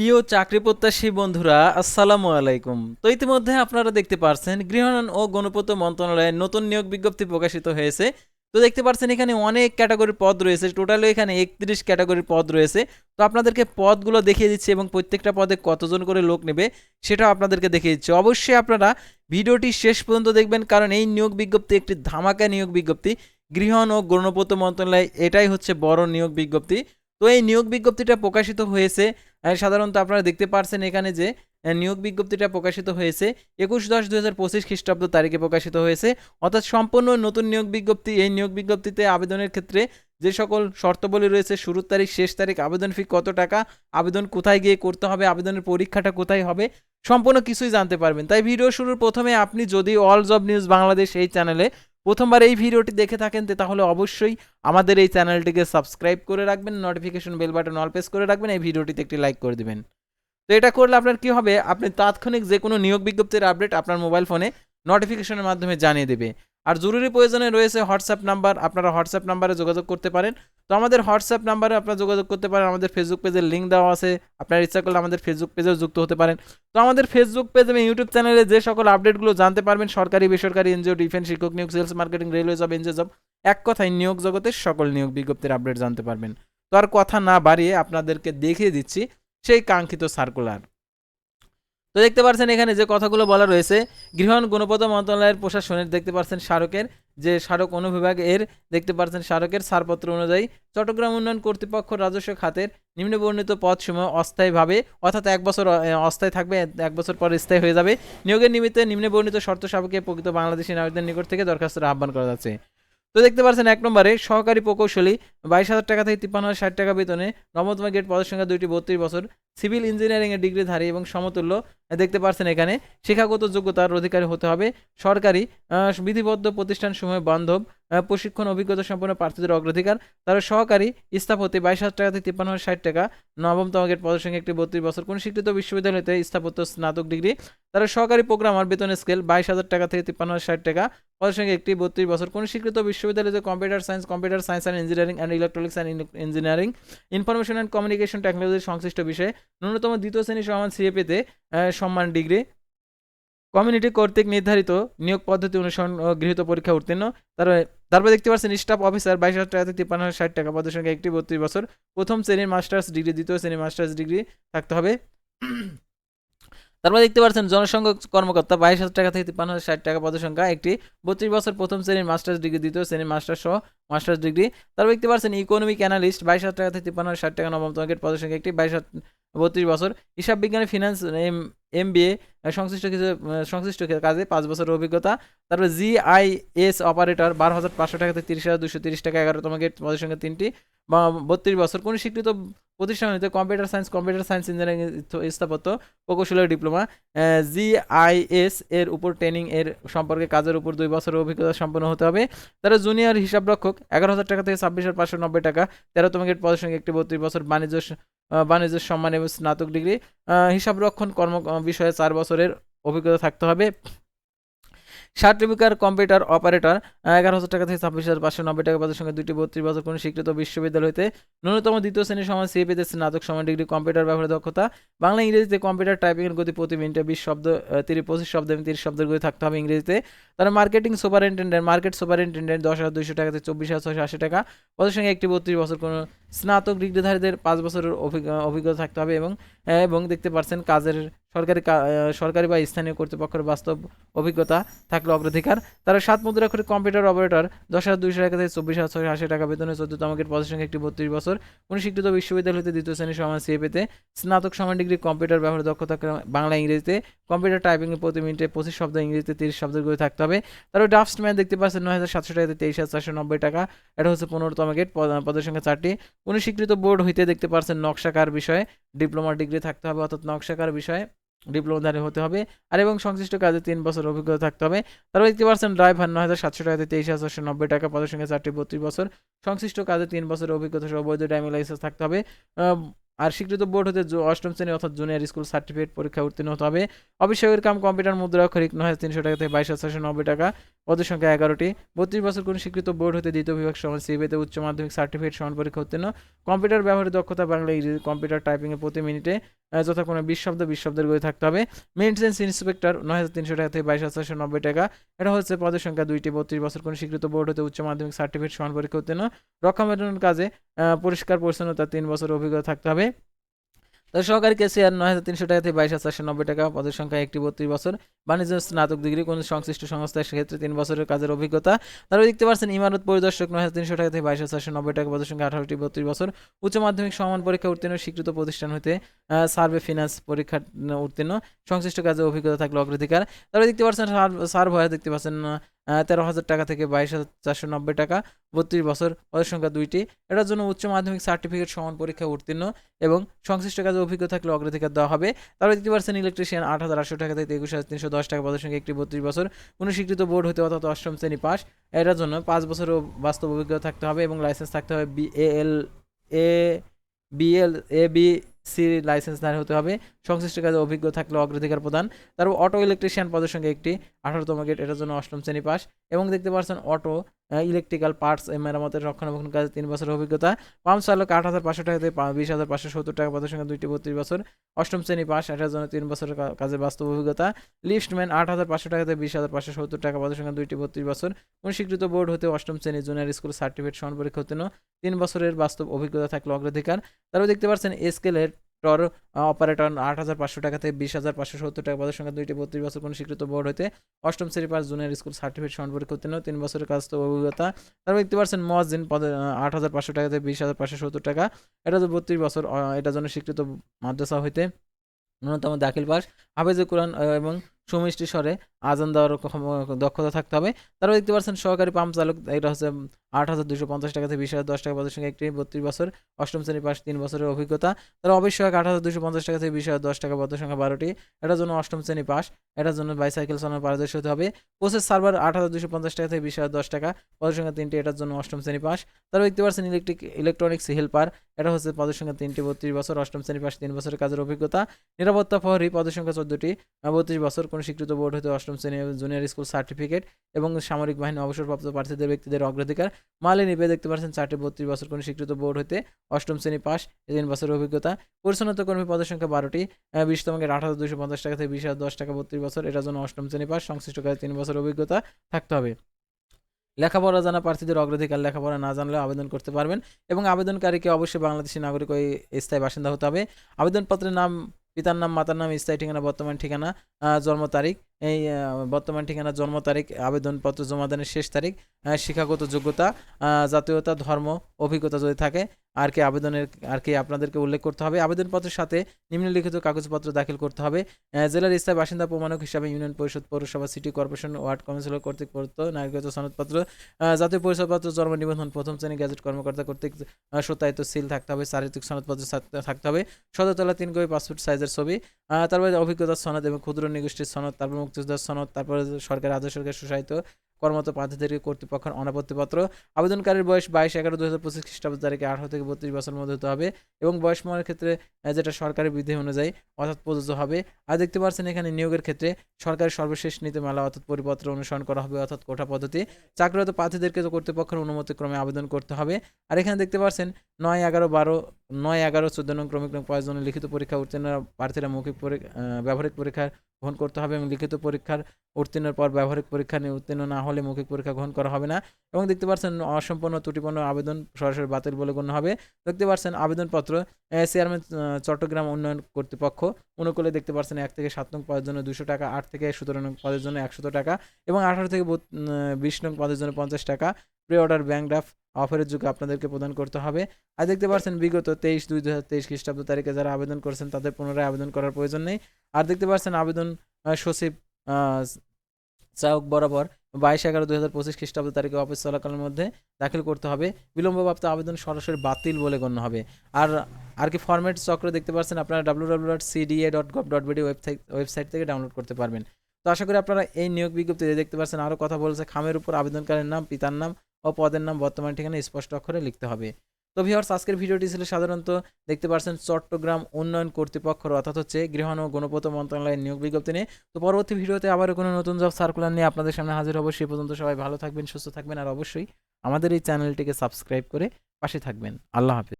প্রিয় চাকরি প্রত্যাশী বন্ধুরা, আসসালামু আলাইকুম। তো ইতিমধ্যে আপনারা দেখতে পারছেন গৃহায়ণ ও গণপূর্ত মন্ত্রণালয়ের নতুন নিয়োগ বিজ্ঞপ্তি প্রকাশিত হয়েছে। তো দেখতে পাচ্ছেন এখানে অনেক ক্যাটাগরির পদ রয়েছে টোটালি এখানে একত্রিশ ক্যাটাগরির পদ রয়েছে। তো আপনাদেরকে পদগুলো দেখিয়ে দিচ্ছি এবং প্রত্যেকটা পদে কতজন করে লোক নেবে সেটাও আপনাদেরকে দেখিয়ে দিচ্ছি। অবশ্যই আপনারা ভিডিওটি শেষ পর্যন্ত দেখবেন, কারণ এই নিয়োগ বিজ্ঞপ্তি একটি ধামাকা নিয়োগ বিজ্ঞপ্তি। গৃহণ ও গণপূর্ত মন্ত্রণালয় এটাই হচ্ছে বড় নিয়োগ বিজ্ঞপ্তি। তো এই নিয়োগ বিজ্ঞপ্তিটা প্রকাশিত হয়েছে সাধারণত আপনারা দেখতে পারছেন এখানে যে নিয়োগ বিজ্ঞপ্তিটা প্রকাশিত হয়েছে, একুশ দশ দু হাজার পঁচিশ খ্রিস্টাব্দ তারিখে প্রকাশিত হয়েছে। অর্থাৎ সম্পূর্ণ নতুন নিয়োগ বিজ্ঞপ্তি, এই নিয়োগ বিজ্ঞপ্তিতে আবেদনের ক্ষেত্রে যে সকল শর্তাবলী রয়েছে, শুরুর তারিখ, শেষ তারিখ, আবেদন ফি কত টাকা, আবেদন কোথায় গিয়ে করতে হবে, আবেদনের পরীক্ষাটা কোথায় হবে, সম্পূর্ণ কিছুই জানতে পারবেন। তাই ভিডিও শুরুর প্রথমে আপনি যদি অল জব নিউজ বাংলাদেশ এই চ্যানেলে প্রথমবার এই ভিডিওটি দেখে থাকেন তাহলে অবশ্যই আমাদের এই চ্যানেলটিকে সাবস্ক্রাইব করে রাখবেন notification bell button all press করে রাখবেন, এই ভিডিওটিতে একটি লাইক করে দেবেন। তো এটা করলে আপনার কি হবে? আপনি তাৎক্ষণিক যে কোনো নিয়োগ বিজ্ঞপ্তির আপডেট আপনার মোবাইল ফোনে নোটিফিকেশনের মাধ্যমে জানিয়ে দেবে। আর জরুরি প্রয়োজনে রয়েছে হোয়াটসঅ্যাপ নাম্বার, আপনারা হোয়াটসঅ্যাপ নাম্বারে যোগাযোগ করতে পারেন। তো আমাদের হোয়াটসঅ্যাপ নাম্বারে আপনারা যোগাযোগ করতে পারেন, আমাদের ফেসবুক পেজের লিঙ্ক দেওয়া আছে, আপনার ইচ্ছা করলে আমাদের ফেসবুক পেজেও যুক্ত হতে পারেন। তো আমাদের ফেসবুক পেজ এবং ইউটিউব চ্যানেলে যে সকল আপডেটগুলো জানতে পারবেন, সরকারি, বেসরকারি এনজিও ডিফেন্স শিক্ষক নিয়োগ sales marketing railway job NGO job এক কথায় নিয়োগ জগতের সকল নিয়োগ বিজ্ঞপ্তির আপডেট জানতে পারবেন। তো আর কথা না বাড়িয়ে আপনাদেরকে দেখিয়ে দিচ্ছি সেই কাঙ্ক্ষিত সার্কুলার তো দেখতে পাচ্ছেন এখানে যে কথাগুলো বলা রয়েছে, গৃহণ গণপত মন্ত্রণালয়ের প্রশাসনের দেখতে পাচ্ছেন স্মারকের যে স্মারক অনুবিভাগ এর দেখতে পাচ্ছেন স্মারকের ছাড়পত্র অনুযায়ী চট্টগ্রাম উন্নয়ন কর্তৃপক্ষ রাজস্ব খাতের নিম্নবর্ণিত পদসমূহ অস্থায়ীভাবে, অর্থাৎ এক বছর অস্থায়ী থাকবে, এক বছর পর স্থায়ী হয়ে যাবে। নিয়োগের নিমিত্তে নিম্নবর্ণিত শর্ত সাপেক্ষে প্রকৃত বাংলাদেশি নাগরিকদের নিকট থেকে দরখাস্তের আহ্বান করা যাচ্ছে। তো দেখতে পাচ্ছেন এক নম্বরে সহকারী প্রকৌশলী বাইশ হাজার টাকা থেকে তিপ্পান্ন হাজার ষাট টাকা বেতনে নবমতম গেট পদের সংখ্যা দুইটি, বত্রিশ বছর। সিভিল ইঞ্জিনিয়ারিং এর ডিগ্রিধারী এবং সমতুল্য, দেখতে পাচ্ছেন এখানে। শিক্ষাগত যোগ্যতার অধিকারী হতে হবে। সরকারি বিধিবদ্ধ প্রতিষ্ঠান সমূহে বান্ধব প্রশিক্ষণ অভিজ্ঞতা সম্পন্ন প্রার্থীদের অগ্রাধিকার। তারা সহকারী স্থাপত্যে বাইশ হাজার টাকা থেকে তিপ্পান্ন হাজার ষাট টাকা, নবমতম গেট পদের সংখ্যা একটি, বত্রিশ বছর। কোন স্বীকৃত বিশ্ববিদ্যালয়তে স্থাপত্য, স্নাতক ডিগ্রি। তারা সহকারী প্রোগ্রামার, বেতন স্কেল বাইশ হাজার টাকা থেকে তিপ্পান্ন হাজার ষাট টাকা, পদের সঙ্গে একটি, বত্রিশ বছর। কোন স্বীকৃত বিশ্ববিদ্যালয়তে computer science computer science and engineering electronics and engineering information and communication technology সংশ্লিষ্ট বিষয়ে ন্যূনতম দ্বিতীয় শ্রেণি সমান সিএপিতে সম্মান ডিগ্রি। কমিউনিটি কর্তৃক নির্ধারিত নিয়োগ পদ্ধতি অনুসরণ গৃহীত পরীক্ষা উত্তীর্ণ। তারপরে তারপরে দেখতে পাচ্ছেন স্টাফ অফিসার বাইশ হাজার টাকা থেকে তিপ্পান্ন হাজার ষাট টাকা। পদের সঙ্গে একটি, বত্রিশ বছর। প্রথম শ্রেণির মাস্টার্স ডিগ্রি, দ্বিতীয় শ্রেণির মাস্টার্স ডিগ্রি থাকতে হবে। তারপরে দেখতে পাচ্ছেন, জনসংঘ কর্মকর্তা বাইশ হাজার টাকা থেকে তিপ্পান্ন হাজার ষাট টাকা পদের সংখ্যা। একটি বত্রিশ বছর প্রথম শ্রেণির মাস্টার্স ডিগ্রি, দ্বিতীয় শ্রেণির মাস্টার্স সহ মাস্টার্স ডিগ্রি। তারপর দেখতে পাচ্ছেন ইকোনমিক অ্যানালিস্ট বাইশ হাজার টাকা থেকে তিপ্পান্ন হাজার ষাট টাকা নবম তঙ্কের পদের সংখ্যা। একটি বাইশ বত্রিশ বছর হিসাব বিজ্ঞানে finance M M B A সংশ্লিষ্ট কিছু, সংশ্লিষ্ট কাজে পাঁচ বছরের অভিজ্ঞতা। তারপর জিআইএস অপারেটর বারো হাজার পাঁচশো টাকা থেকে তিরিশ হাজার দুশো তিরিশ টাকা, এগারোতম গেট পদের সংখ্যা তিনটি। বত্রিশ বছর। কোন স্বীকৃত প্রতিষ্ঠান হইতে computer science computer science engineering স্থাপত্য, প্রকৌশলের ডিপ্লোমা জিআইএস এর উপর ট্রেনিং এর সম্পর্কে কাজের উপর দুই বছরের অভিজ্ঞতা সম্পন্ন হতে হবে। তারা জুনিয়র হিসাবরক্ষক, এগারো হাজার টাকা থেকে ছাব্বিশ হাজার পাঁচশো নব্বই টাকা তেরোতম গেট পদের সঙ্গে একটি বত্রিশ বছর বাণিজ্য বাণিজ্য সম্মান এবং স্নাতক ডিগ্রি হিসাবরক্ষণ কর্ম, বিষয়ে চার বছরের অভিজ্ঞতা থাকতে হবে। সার্টিফিকার কম্পিউটার অপারেটর এগারো হাজার টাকা থেকে ছাব্বিশ হাজার পাঁচশো নব্বই টাকা পদের সঙ্গে দুটি বত্রিশ বছর কোনো স্বীকৃত বিশ্ববিদ্যালয় হইতে ন্যূনতম দ্বিতীয় শ্রেণির সময় সিএপিতে স্নাতক সময় ডিগ্রি কম্পিউটার ব্যবহারের দক্ষতা। বাংলা ইংরেজিতে কম্পিউটার টাইপিংয়ের গতি প্রতি মিনিটে বিশ শব্দ তিরিশ, পঁচিশ শব্দ এবং তিরিশ শব্দের গতি থাকতে হবে ইংরেজিতে। তারা মার্কেটিং সুপারিনটেন্ডেন্ট, মার্কেট সুপারিনটেন্ডেন্ট দশ হাজার দুইশো টাকা থেকে চব্বিশ হাজার ছশো আশি টাকা। পদের সঙ্গে একটি বত্রিশ বছর কোনো স্নাতক ডিগ্রিধারীদের পাঁচ বছরের অভিজ্ঞ- অভিজ্ঞতা থাকতে হবে এবং এবং দেখতে পাচ্ছেন কাজের সরকারি সরকারি বা স্থানীয় কর্তৃপক্ষের বাস্তব অভিজ্ঞতা থাকলে অগ্রাধিকার। তারা সাত মুদ্রা করে কম্পিউটার অপারেটর, দশ হাজার দুইশো টাকা থেকে চব্বিশ হাজার ছশো আশি টাকা বেতনে চোদ্দতম গেট পদের সঙ্গে একটি বত্রিশ বছর কোনো স্বীকৃত বিশ্ববিদ্যালয় হতে দ্বিতীয় শ্রেণির সমান সিএপিতে স্নাতক সমান ডিগ্রি কম্পিউটার ব্যবহার দক্ষতা বাংলা ইংরেজিতে, কম্পিউটার টাইপিং প্রতি মিনিটে পঁচিশ শব্দ ইংরেজিতে তিরিশ শব্দের করে থাকতে হবে। তারপর ড্রাফটসম্যান দেখতে পাচ্ছেন নয় হাজার সাতশো টাকা থেকে তেইশ হাজার চারশো নব্বই টাকা। এটা হচ্ছে পনেরোতম গেট, পদ- পদের সংখ্যা চারটি। কোনো স্বীকৃত বোর্ড হইতে দেখতে পাচ্ছেন নকশাকার বিষয়ে, ডিপ্লোমা ডিগ্রি থাকতে হবে, অর্থাৎ নকশাকার বিষয়ে। ডিপ্লোমাধারী হতে হবে আর এবং সংশ্লিষ্ট কাজে তিন বছর অভিজ্ঞতা থাকতে হবে। তারপর দেখতে পাচ্ছেন ড্রাইভার নয় হাজার সাতশো টাকাতে তেইশ হাজার নব্বই টাকা পদের সঙ্গে চারটি, বত্রিশ বছর। সংশ্লিষ্ট কাজে তিন বছর অভিজ্ঞতা সহ বৈধ ড্রাইভিং লাইসেন্স থাকতে হবে। আর স্বীকৃত বোর্ড হতে অষ্টম শ্রেণি অর্থাৎ জুনিয়র স্কুল সার্টিফিকেট পরীক্ষা উত্তীর্ণ হতে হবে। অফিসের কাম কম্পিউটার মুদ্রা অক্ষরিক নয় হাজার তিনশো টাকা থেকে বাইশ হাজার ছশো নব্বই টাকা। পদের সংখ্যা এগারোটি। বত্রিশ বছর কোন স্বীকৃত বোর্ড হতে দ্বিতীয় বিভাগ সমান সিবিতে উচ্চ মাধ্যমিক সার্টিফিকেট সমান পরীক্ষা উত্তীর্ণ। কম্পিউটার ব্যবহারের দক্ষতা বাংলা ইংরেজি কম্পিউটার টাইপিংয়ে প্রতি মিনিটে আহ, যথাক্রমে বিশ শব্দ বিশ শব্দের গতি থাকতে হবে। মেনটেন্স ইন্সপেক্টর নয় হাজার তিনশো টাকা থেকে বাইশ হাজার নব্বই টাকা। এটা হচ্ছে পদের সংখ্যা দুইটি বত্রিশ বছর কোনো স্বীকৃত বোর্ড হতে উচ্চ মাধ্যমিক সার্টিফিকেট সমান পরীক্ষা উত্তীর্ণ। রক্ষণাবেক্ষণ কাজে পরিষ্কার পরিচ্ছন্নতা তিন বছর অভিজ্ঞতা থাকতে হবে। তো সহকারী কেসিয়ার নয় হাজার তিনশো টাকা থেকে বাইশ হাজার চারশো নব্বই টাকা, পদের সংখ্যা একটি বত্রিশ বছর। বাণিজ্য স্নাতক ডিগ্রি, কোন সংশ্লিষ্ট সংস্থার সেক্ষেত্রে তিন বছরের কাজের অভিজ্ঞতা। তারপরে দেখতে পাচ্ছেন, ইমারত পরিদর্শক নয় হাজার তিনশো টাকা থেকে বাইশ হাজার চারশো নব্বই টাকা, পদের সংখ্যা আঠারোটি, বত্রিশ বছর। উচ্চ মাধ্যমিক সমান পরীক্ষা উত্তীর্ণ, স্বীকৃত প্রতিষ্ঠান হতে সার্ভে ফিনান্স পরীক্ষা উত্তীর্ণ। সংশ্লিষ্ট কাজে অভিজ্ঞতা থাকলে অগ্রাধিকার। তারপরে দেখতে পাচ্ছেন, সার্ভ হয় দেখতে পাচ্ছেন তেরো হাজার টাকা থেকে বাইশ হাজার চারশো নব্বই টাকা, বত্রিশ বছর পদের সংখ্যা দুইটি। এটার জন্য উচ্চ মাধ্যমিক সার্টিফিকেট সমান পরীক্ষা উত্তীর্ণ এবং সংশ্লিষ্ট কাজে অভিজ্ঞতা থাকলে অগ্রাধিকার দেওয়া হবে। তারপর দেখতে পাচ্ছেন ইলেকট্রিশিয়ান আট হাজার আটশো টাকা থেকে একুশ হাজার তিনশো দশ টাকা পদের সংখ্যা একটি বত্রিশ বছর। কোনো স্বীকৃত বোর্ড হতে অর্থাৎ অষ্টম শ্রেণি পাস। এটার জন্য পাঁচ বছরও বাস্তব অভিজ্ঞতা থাকতে হবে এবং লাইসেন্স থাকতে হবে B A L A BL A B C লাইসেন্সধারী হতে হবে। সংশ্লিষ্ট কাজে অভিজ্ঞ থাকলে অগ্রাধিকার প্রদান। তারপর অটো ইলেকট্রিশিয়ান পদের সঙ্গে একটি আঠারোতম গেট, এটার জন্য অষ্টম শ্রেণি পাস। এবং দেখতে পাচ্ছেন অটো ইলেকট্রিক্যাল পার্টস মেরামতের রক্ষণাবেক্ষণ কাজে তিন বছরের অভিজ্ঞতা। পাম্প চালক আট হাজার পাঁচশো টাকা থেকে বিশ হাজার পাঁচশো সত্তর টাকা পদের সঙ্গে দুইটি বত্রিশ বছর। অষ্টম শ্রেণি পাস এটার জন্য তিন বছরের কাজে বাস্তব অভিজ্ঞতা। লিফটম্যান আট হাজার পাঁচশো টাকা থেকে বিশ হাজার পাঁচশো সত্তর টাকা পদের সঙ্গে দুইটি বত্রিশ বছর। কোন স্বীকৃত বোর্ড হতে অষ্টম শ্রেণি জুনিয়র স্কুল সার্টিফিকেট সমান পরীক্ষা উত্তীর্ণ। তিন বছরের বাস্তব অভিজ্ঞতা থাকলে অগ্রাধিকার। তারপর দেখতে পাচ্ছেন স্কেলের টর অপারেটর আট হাজার পাঁচশো টাকা থেকে বিশ হাজার পাঁচশো সত্তর টাকা পদের সংখ্যা দুইটি বত্রিশ বছর কোনো স্বীকৃত বোর্ড হতে অষ্টম শ্রেণি পাঁচ জুনিয়র স্কুল সার্টিফিকেট সম্পর্কে উত্তীর্ণ, তিন বছরের কাজ তো অভিজ্ঞতা। তারপর দেখতে পারছেন মহাজিন পদে আট হাজার পাঁচশো টাকা থেকে বিশ হাজার পাঁচশো সত্তর টাকা। এটা তো বত্রিশ বছর এটা এটার জন্য স্বীকৃত মাদ্রাসা হইতে ন্যূনতম দাখিল পাস। হাফেজে কোরআন এবং সুমিষ্টি স্বরে আজান দেওয়ার দক্ষতা থাকতে হবে। তারপর দেখতে পাচ্ছেন সহকারী পাম্প চালক, এটা হচ্ছে আট হাজার দুশো পঞ্চাশ টাকা থেকে বিশ হাজার দশ টাকা পদের সঙ্গে একটি বত্রিশ বছর, অষ্টম শ্রেণি পাশ, তিন বছরের অভিজ্ঞতা। তারা অবশ্যই আট হাজার দুশো পঞ্চাশ টাকা থেকে বিশ হাজার দশ টাকা পদের সংখ্যা বারোটি। এটার জন্য অষ্টম শ্রেণি পাস এটার জন্য বাইসাইকেল চালানোর পারদর্শী হতে হবে। প্রসেস সার্ভার আট হাজার দুশো পঞ্চাশ টাকা থেকে বিশ হাজার দশ টাকা পদের সংখ্যা তিনটি, এটার জন্য অষ্টম শ্রেণি পাস তারপর দেখতে পাচ্ছেন ইলেকট্রিক ইলেকট্রনিক্স হেল্পার এটা হচ্ছে পদের সংখ্যা তিনটি, বত্রিশ বছর, অষ্টম শ্রেণি পাস তিন বছরের কাজের অভিজ্ঞতা। নিরাপত্তা প্রহরী, পদের সংখ্যা চোদ্দটি, বত্রিশ বছর কোনো স্বীকৃত বোর্ড হতে অষ্টম শ্রেণি জুনিয়র স্কুল সার্টিফিকেট এবং সামরিক বাহিনী অবসরপ্রাপ্ত প্রার্থীদের ব্যক্তিদের অগ্রাধিকার। মালে নিবে দেখতে পাচ্ছেন চারটি বত্রিশ বছর কোনো স্বীকৃত বোর্ড হতে অষ্টম শ্রেণি পাস তিন বছরের অভিজ্ঞতা পরিচ্ছন্নতা কর্মী পদের সংখ্যা বারোটি। গেট আট হাজার দুশো পঞ্চাশ টাকা থেকে বিশ হাজার দশ টাকা বত্রিশ বছর। এটার জন্য অষ্টম শ্রেণি পাস সংশ্লিষ্ট কাজে তিন বছর অভিজ্ঞতা থাকতে হবে। লেখাপড়া জানা প্রার্থীদের অগ্রাধিকার, লেখাপড়া না জানলে আবেদন করতে পারবেন এবং আবেদনকারীকে অবশ্যই বাংলাদেশি নাগরিক ওই স্থায়ী বাসিন্দা হতে হবে। আবেদনপত্রের নাম পিতার নাম, মাতার নাম, স্থায়ী ঠিকানা, বর্তমান ঠিকানা জন্ম তারিখ, এই বর্তমান ঠিকানা, জন্ম তারিখ, আবেদনপত্র জমা দানের শেষ তারিখ শিক্ষাগত যোগ্যতা জাতীয়তা, ধর্ম, অভিজ্ঞতা যদি থাকে আর কি আবেদনের, আর কি আপনাদেরকে উল্লেখ করতে হবে। আবেদনপত্রের সাথে নিম্নলিখিত কাগজপত্র দাখিল করতে হবে। জেলার স্থায়ী বাসিন্দা প্রমাণক হিসাবে ইউনিয়ন পরিষদ, পৌরসভা, সিটি কর্পোরেশন, ওয়ার্ড কাউন্সিলর কর্তৃক প্রদত্ত নাগরিকত্ব সনদপত্র জাতীয় পরিচয়পত্র জন্ম নিবন্ধন, প্রথম শ্রেণি গ্যাজেট কর্মকর্তা কর্তৃক সত্যায়িত সিল থাকতে হবে, চারিত্রিক সনদপত্র থাকতে হবে। সদরতলা তিন কপি পাসপোর্ট সাইজের ছবি তারপরে অভিজ্ঞতার সনদ এবং ক্ষুদ্র নিগোষ্ঠীর সনদ, তারপর মুক্তিযোদ্ধার সনদ, তারপরে সরকার আদেশ সরকার সুসাহিত কর্মরত প্রার্থীদের কর্তৃপক্ষের অনাপত্তিপত্র। আবেদনকারীর বয়স বাইশ এগারো দু হাজার পঁচিশ খ্রিস্টাব্দ তারিখে আঠারো থেকে বত্রিশ বছরের মধ্যে হতে হবে এবং বয়স মনের ক্ষেত্রে যেটা সরকারি বিধি অনুযায়ী অর্থাৎ প্রযোজ্য হবে। আর দেখতে পাচ্ছেন এখানে নিয়োগের ক্ষেত্রে সরকারের সর্বশেষ নীতিমালা অর্থাৎ পরিপত্র অনুসরণ করা হবে অর্থাৎ কোটা পদ্ধতি। চাকরিরত প্রার্থীদেরকে তো কর্তৃপক্ষের অনুমতি ক্রমে আবেদন করতে হবে। আর এখানে দেখতে পাচ্ছেন নয় এগারো বারো, নয় এগারো চোদ্দ নং ক্রমিক নং পাঁচ লিখিত পরীক্ষা উত্তীর্ণ প্রার্থীরা মৌখিক পরীক্ষা ব্যবহারিক পরীক্ষা গ্রহণ করতে হবে এবং লিখিত পরীক্ষার উত্তীর্ণের পর ব্যবহারিক পরীক্ষা নিয়ে উত্তীর্ণ না হলে মৌখিক পরীক্ষা গ্রহণ করা হবে না। এবং দেখতে পাচ্ছেন, অসম্পূর্ণ ত্রুটিপূর্ণ আবেদন সরাসরি বাতিল বলে গণ্য হবে। দেখতে পাচ্ছেন, আবেদনপত্র চেয়ারম্যান চট্টগ্রাম উন্নয়ন কর্তৃপক্ষ অনুকূলে দেখতে পাচ্ছেন এক থেকে সাত নং পদের জন্য দুশো টাকা, আট থেকে সতেরো নং পদের জন্য একশত টাকা এবং আঠারো থেকে বিশ নং পদের জন্য পঞ্চাশ টাকা। প্রি অর্ডার ব্যাংক ড্রাফট অফারের যুগে আপনাদেরকে প্রদান করতে হবে। আর দেখতে পাচ্ছেন, বিগত তেইশ, দুই দু হাজার তেইশ খ্রিস্টাব্দ তারিখে যারা আবেদন করেছেন, তাদের পুনরায় আবেদন করার প্রয়োজন নেই। আর দেখতে পাচ্ছেন, আবেদন সচিব চাওক বরাবর বাইশ এগারো, দুই হাজার পঁচিশ খ্রিস্টাব্দ তারিখে অফিস চলাকালের মধ্যে দাখিল করতে হবে। বিলম্বপ্রাপ্ত আবেদন সরাসরি বাতিল বলে গণ্য হবে। আর আর কি ফরম্যাট চক্র দেখতে পাচ্ছেন, আপনারা W W dot CDA dot gov dot BD website website থেকে ডাউনলোড করতে পারবেন। তো আশা করি আপনারা এই নিয়োগ বিজ্ঞপ্তিতে দেখতে পাচ্ছেন আরও কথা বলছে, খামের উপর আবেদনকারীর নাম, পিতার নাম ও পদের নাম বর্তমান ঠিকানা স্পষ্ট অক্ষরে লিখতে হবে। তো ভিওর্স আজকের ভিডিওটি ছিল সাধারণত দেখতে পাচ্ছেন চট্টগ্রাম উন্নয়ন কর্তৃপক্ষের অর্থাৎ হচ্ছে গৃহণ ও গণপত মন্ত্রণালয়ের নিয়োগ বিজ্ঞপ্তি নিয়ে। তো পরবর্তী ভিডিওতে আবারও কোনো নতুন জব সার্কুলার নিয়ে আপনাদের সামনে হাজির হব। সেই পর্যন্ত সবাই ভালো থাকবেন, সুস্থ থাকবেন আর অবশ্যই আমাদের এই চ্যানেলটিকে সাবস্ক্রাইব করে পাশে থাকবেন। আল্লাহ হাফিজ।